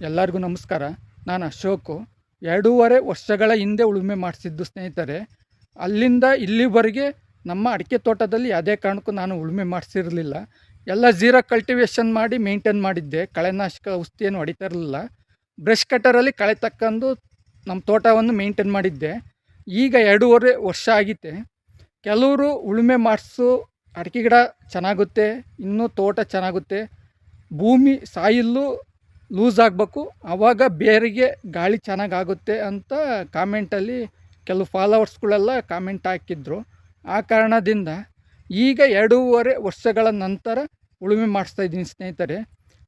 ಎಲ್ಲರಿಗೂ ನಮಸ್ಕಾರ. ನಾನು ಅಶೋಕು. ಎರಡೂವರೆ ವರ್ಷಗಳ ಹಿಂದೆ ಉಳುಮೆ ಮಾಡಿಸಿದ್ದು ಸ್ನೇಹಿತರೆ, ಅಲ್ಲಿಂದ ಇಲ್ಲಿವರೆಗೆ ನಮ್ಮ ಅಡಿಕೆ ತೋಟದಲ್ಲಿ ಯಾವುದೇ ಕಾರಣಕ್ಕೂ ನಾನು ಉಳುಮೆ ಮಾಡಿಸಿರಲಿಲ್ಲ. ಎಲ್ಲ ಜೀರೋ ಕಲ್ಟಿವೇಷನ್ ಮಾಡಿ ಮೇಂಟೈನ್ ಮಾಡಿದ್ದೆ. ಕಳೆನಾಶಕ ಔಷಧಿಯನ್ನು ಹೊಡಿತಾ ಇರಲಿಲ್ಲ. ಬ್ರಷ್ ಕಟರಲ್ಲಿ ಕಳೆ ತಕ್ಕಂದು ನಮ್ಮ ತೋಟವನ್ನು ಮೇಂಟೈನ್ ಮಾಡಿದ್ದೆ. ಈಗ ಎರಡೂವರೆ ವರ್ಷ ಆಗಿತ್ತೆ. ಕೆಲವರು ಉಳುಮೆ ಮಾಡಿಸು, ಅಡಿಕೆ ಗಿಡ ಚೆನ್ನಾಗುತ್ತೆ, ಇನ್ನೂ ತೋಟ ಚೆನ್ನಾಗುತ್ತೆ. ಭೂಮಿ ಸಾಯಿಲ್ಲು ಲೂಸ್ ಆಗಬೇಕು. ಆವಾಗ ಬೇರಿಗೆ ಗಾಳಿ ಚೆನ್ನಾಗಾಗುತ್ತೆ ಅಂತ ಕಾಮೆಂಟಲ್ಲಿ ಕೆಲವು ಫಾಲೋವರ್ಸ್ಗಳೆಲ್ಲ ಕಾಮೆಂಟ್ ಹಾಕಿದ್ರು. ಆ ಕಾರಣದಿಂದ ಈಗ ಎರಡೂವರೆ ವರ್ಷಗಳ ನಂತರ ಉಳುಮೆ ಮಾಡಿಸ್ತಾ ಇದ್ದೀನಿ ಸ್ನೇಹಿತರೆ.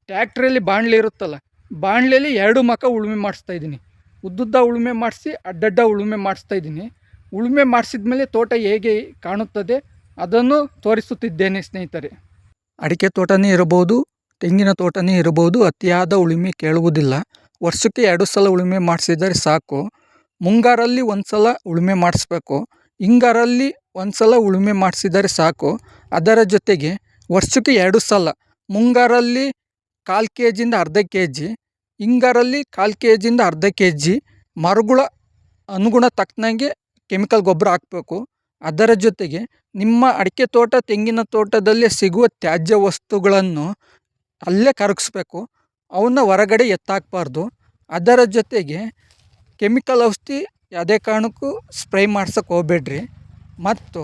ಟ್ಯಾಕ್ಟ್ರಿಯಲ್ಲಿ ಬಾಣಲೆ ಇರುತ್ತಲ್ಲ ಬಾಣಲೆಯಲ್ಲಿ ಎರಡು ಮಕ ಉಳುಮೆ ಮಾಡಿಸ್ತಾ ಇದ್ದೀನಿ. ಉದ್ದುದ್ದ ಉಳುಮೆ ಮಾಡಿಸಿ ಅಡ್ಡಡ್ಡ ಉಳುಮೆ ಮಾಡಿಸ್ತಾ ಇದ್ದೀನಿ. ಉಳುಮೆ ಮಾಡಿಸಿದ ಮೇಲೆ ತೋಟ ಹೇಗೆ ಕಾಣುತ್ತದೆ ಅದನ್ನು ತೋರಿಸುತ್ತಿದ್ದೇನೆ ಸ್ನೇಹಿತರೆ. ಅಡಿಕೆ ತೋಟನೇ ಇರಬಹುದು ತೆಂಗಿನ ತೋಟನೇ ಇರಬಹುದು, ಅತಿಯಾದ ಉಳುಮೆ ಕೇಳುವುದಿಲ್ಲ. ವರ್ಷಕ್ಕೆ ಎರಡು ಸಲ ಉಳುಮೆ ಮಾಡಿಸಿದರೆ ಸಾಕು. ಮುಂಗಾರಲ್ಲಿ ಒಂದು ಸಲ ಉಳುಮೆ ಮಾಡಿಸ್ಬೇಕು. ಹಿಂಗಾರಲ್ಲಿ ಒಂದು ಸಲ ಉಳುಮೆ ಮಾಡಿಸಿದರೆ ಸಾಕು. ಅದರ ಜೊತೆಗೆ ವರ್ಷಕ್ಕೆ ಎರಡು ಸಲ, ಮುಂಗಾರಲ್ಲಿ ಕಾಲು ಕೆ ಜಿಯಿಂದ ಅರ್ಧ ಕೆ ಜಿ ಹಿಂಗಾರಲ್ಲಿ ಕಾಲು ಕೆ ಜಿಯಿಂದ ಅರ್ಧ ಕೆ ಜಿ ಮರಗಳ ಅನುಗುಣ ತಕ್ಕನಂಗೆ ಕೆಮಿಕಲ್ ಗೊಬ್ಬರ ಹಾಕಬೇಕು. ಅದರ ಜೊತೆಗೆ ನಿಮ್ಮ ಅಡಿಕೆ ತೋಟ, ತೆಂಗಿನ ತೋಟದಲ್ಲಿ ಸಿಗುವ ತ್ಯಾಜ್ಯ ವಸ್ತುಗಳನ್ನು ಅಲ್ಲೇ ಕರಗಿಸ್ಬೇಕು. ಅವನ್ನ ಹೊರಗಡೆ ಎತ್ತಾಕಬಾರ್ದು. ಅದರ ಜೊತೆಗೆ ಕೆಮಿಕಲ್ ಔಷಧಿ ಯಾವುದೇ ಕಾರಣಕ್ಕೂ ಸ್ಪ್ರೇ ಮಾಡ್ಸೋಕೆ ಹೋಗ್ಬೇಡ್ರಿ. ಮತ್ತು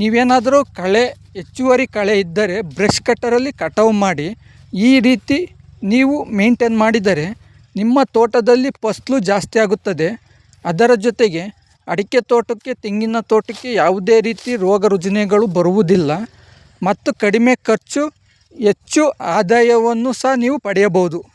ನೀವೇನಾದರೂ ಕಳೆ, ಹೆಚ್ಚುವರಿ ಕಳೆ ಇದ್ದರೆ ಬ್ರಷ್ ಕಟ್ಟರಲ್ಲಿ ಕಟಾವು ಮಾಡಿ, ಈ ರೀತಿ ನೀವು ಮೇಂಟೈನ್ ಮಾಡಿದರೆ ನಿಮ್ಮ ತೋಟದಲ್ಲಿ ಫಸ್ಲು ಜಾಸ್ತಿ ಆಗುತ್ತದೆ. ಅದರ ಜೊತೆಗೆ ಅಡಿಕೆ ತೋಟಕ್ಕೆ, ತೆಂಗಿನ ತೋಟಕ್ಕೆ ಯಾವುದೇ ರೀತಿ ರೋಗ ರುಜಿನಗಳು ಬರುವುದಿಲ್ಲ. ಮತ್ತು ಕಡಿಮೆ ಖರ್ಚು ಹೆಚ್ಚು ಆದಾಯವನ್ನು ಸಹ ನೀವು ಪಡೆಯಬಹುದು.